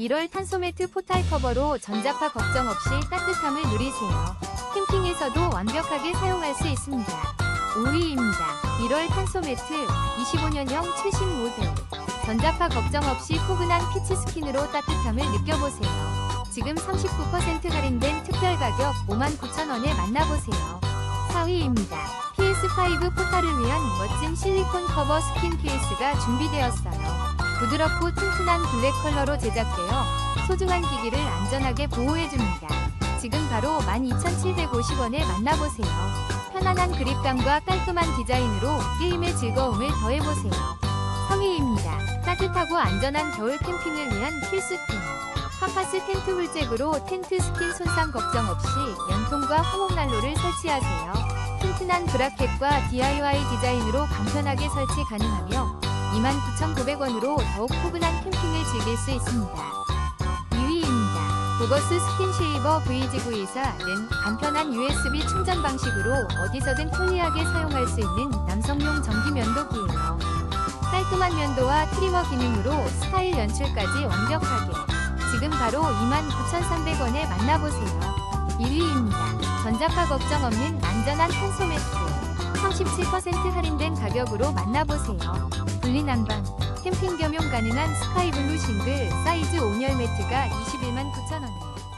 1월 탄소매트 포탈 커버로 전자파 걱정 없이 따뜻함을 누리세요. 캠핑에서도 완벽하게 사용할 수 있습니다. 5위입니다. 1월 탄소매트 25년형 최신 모델. 전자파 걱정 없이 포근한 피치 스킨으로 따뜻함을 느껴보세요. 지금 39% 할인된 특별 가격 59,000원에 만나보세요. 4위입니다. PS5 포탈을 위한 멋진 실리콘 커버 스킨 케이스가 준비되었어요. 부드럽고 튼튼한 블랙 컬러로 제작되어 소중한 기기를 안전하게 보호해줍니다. 지금 바로 12,750원에 만나보세요. 편안한 그립감과 깔끔한 디자인으로 게임의 즐거움을 더해보세요. 3위입니다. 따뜻하고 안전한 겨울 캠핑을 위한 필수템. 파파스 텐트 훌잭으로 텐트 스킨 손상 걱정 없이 연통과 화목난로를 설치하세요. 튼튼한 브라켓과 DIY 디자인으로 간편하게 설치 가능하며 29,900원으로 더욱 포근한 캠핑을 즐길 수 있습니다. 2위입니다. 보거스 스킨 쉐이버 VG924는 간편한 USB 충전 방식으로 어디서든 편리하게 사용할 수 있는 남성용 전기 면도기예요. 깔끔한 면도와 트리머 기능으로 스타일 연출까지 완벽하게. 지금 바로 29,300원에 만나보세요. 1위입니다. 전자파 걱정 없는 안전한 탄소 매트. 37% 할인된 가격으로 만나보세요. 분리난방, 캠핑 겸용 가능한 스카이블루 싱글 사이즈 온열 매트가 21만 9천원에